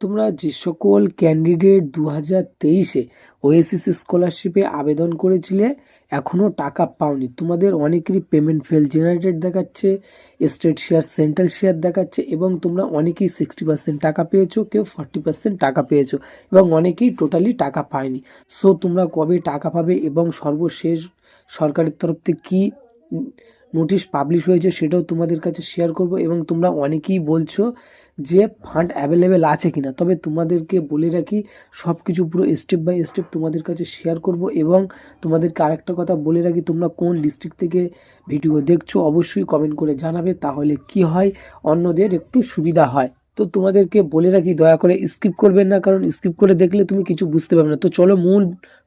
তোমরা যে সকল ক্যান্ডিডেট দু হাজার তেইশে ওএসিস স্কলারশিপে আবেদন করেছিলে এখনও টাকা পাওনি। তোমাদের অনেকেরই পেমেন্ট ফেল জেনারেটেড দেখাচ্ছে স্টেট শেয়ার সেন্ট্রাল শেয়ার দেখাচ্ছে এবং তোমরা অনেকেই সিক্সটি পার্সেন্ট টাকা পেয়েছ, কেউ ফর্টি পার্সেন্ট টাকা পেয়েছ এবং অনেকেই টোটালি টাকা পায়নি। সো তোমরা কবে টাকা পাবে এবং সর্বশেষ সরকারের তরফ থেকে কী নোটিশ পাবলিশ হয়েছে, সেটাও তোমাদের কাছে শেয়ার করব এবং তোমরা অনেকেই বলছো যে ফান্ড অ্যাভেলেবেল আছে কিনা। তবে তোমাদেরকে বলে রাখি সব কিছু পুরো স্টেপ বাই স্টেপ তোমাদের কাছে শেয়ার করব এবং তোমাদেরকে আরেকটা কথা বলে রাখি, তোমরা কোন ডিস্ট্রিক্ট থেকে ভিডিও দেখছ অবশ্যই কমেন্ট করে জানাবে, তাহলে কি হয়? অন্যদের একটু সুবিধা হয়। তো তোমাদেরকে বলে রাখি, দয়া করে স্কিপ করবেন না, কারণ স্কিপ করে দেখলে তুমি কিছু বুঝতে পারবে না। তো চলো মূল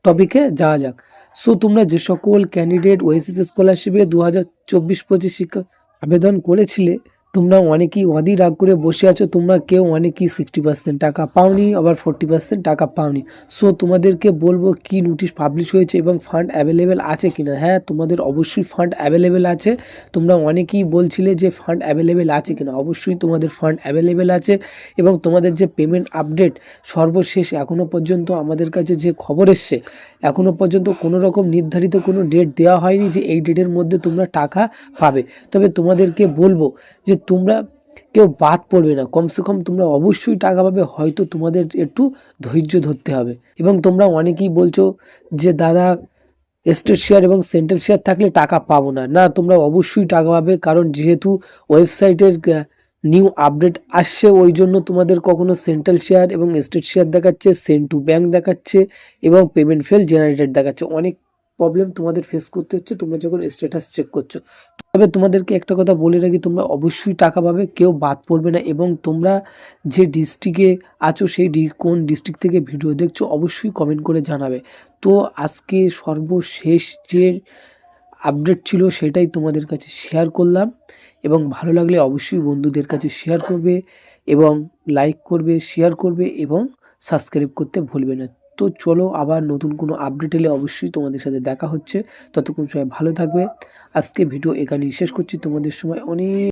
টপিকে যাওয়া যাক। সো তোমরা যে সকল ক্যান্ডিডেট ওয়েসিস স্কলারশিপে দু হাজার চব্বিশ পঁচিশ শিক্ষা আবেদন করেছিলে তোমরা অনেকেই অধীর রাগ করে বসে আছো, তোমরা কেউ অনেকেই সিক্সটি পার্সেন্ট টাকা পাওনি, আবার ফোর্টি পার্সেন্ট টাকা পাওনি। সো তোমাদেরকে বলব কি নোটিশ পাবলিশ হয়েছে এবং ফান্ড অ্যাভেলেবেল আছে কিনা? হ্যাঁ তোমাদের অবশ্যই ফান্ড অ্যাভেলেবেল আছে। তোমরা অনেকেই বলছিলে যে ফান্ড অ্যাভেলেবেল আছে কিনা? অবশ্যই তোমাদের ফান্ড অ্যাভেলেবেল আছে এবং তোমাদের যে পেমেন্ট আপডেট সর্বশেষ এখনও পর্যন্ত আমাদের কাছে যে খবর এসছে এখনও পর্যন্ত কোনো রকম নির্ধারিত কোনো ডেট দেওয়া হয়নি যে এই ডেটের মধ্যে তোমরা টাকা পাবে। তবে তোমাদেরকে বলব যে তোমরা কেউ বাদ পড়বে না। কমসে কম তোমরা অবশ্যই টাকা পাবে, হয়তো তোমাদের একটু ধৈর্য ধরতে হবে। এবং তোমরা অনেকেই বলছো যে, দাদা, স্টেট শেয়ার এবং সেন্ট্রাল শেয়ার থাকলে টাকা পাবো না। না, তোমরা অবশ্যই টাকা পাবে, কারণ যেহেতু ওয়েবসাইটের নিউ আপডেট আসছে, ওই জন্য তোমাদের কখনো সেন্ট্রাল শেয়ার এবং স্টেট শেয়ার দেখাচ্ছে, সেন্ট টু ব্যাঙ্ক দেখাচ্ছে এবং পেমেন্ট ফেল জেনারেটেড দেখাচ্ছে। অনেক প্রবলেম তোমাদের ফেস করতে হচ্ছে, তোমরা যখন স্ট্যাটাস চেক করছ। তবে তোমাদেরকে একটা কথা বলে রাখি, তোমরা অবশ্যই টাকা পাবে, কেউ বাদ পড়বে না এবং তোমরা যে ডিস্ট্রিক্টে আছো, সেই কোন ডিস্ট্রিক্ট থেকে ভিডিও দেখছ, অবশ্যই কমেন্ট করে জানাবে। তো আজকে সর্বশেষ যে আপডেট ছিল, সেটাই তোমাদের কাছে শেয়ার করলাম এবং ভালো লাগলে অবশ্যই বন্ধুদের কাছে শেয়ার করবে এবং লাইক করবে শেয়ার করবে এবং সাবস্ক্রাইব করতে ভুলবে না। তো চলো আবার নতুন কোনো আপডেট এলে অবশ্যই তোমাদের সাথে দেখা হচ্ছে। ততক্ষণ সবাই ভালো থাকবে। আজকে ভিডিও এখানেই শেষ করছি। তোমাদের সময় অনেক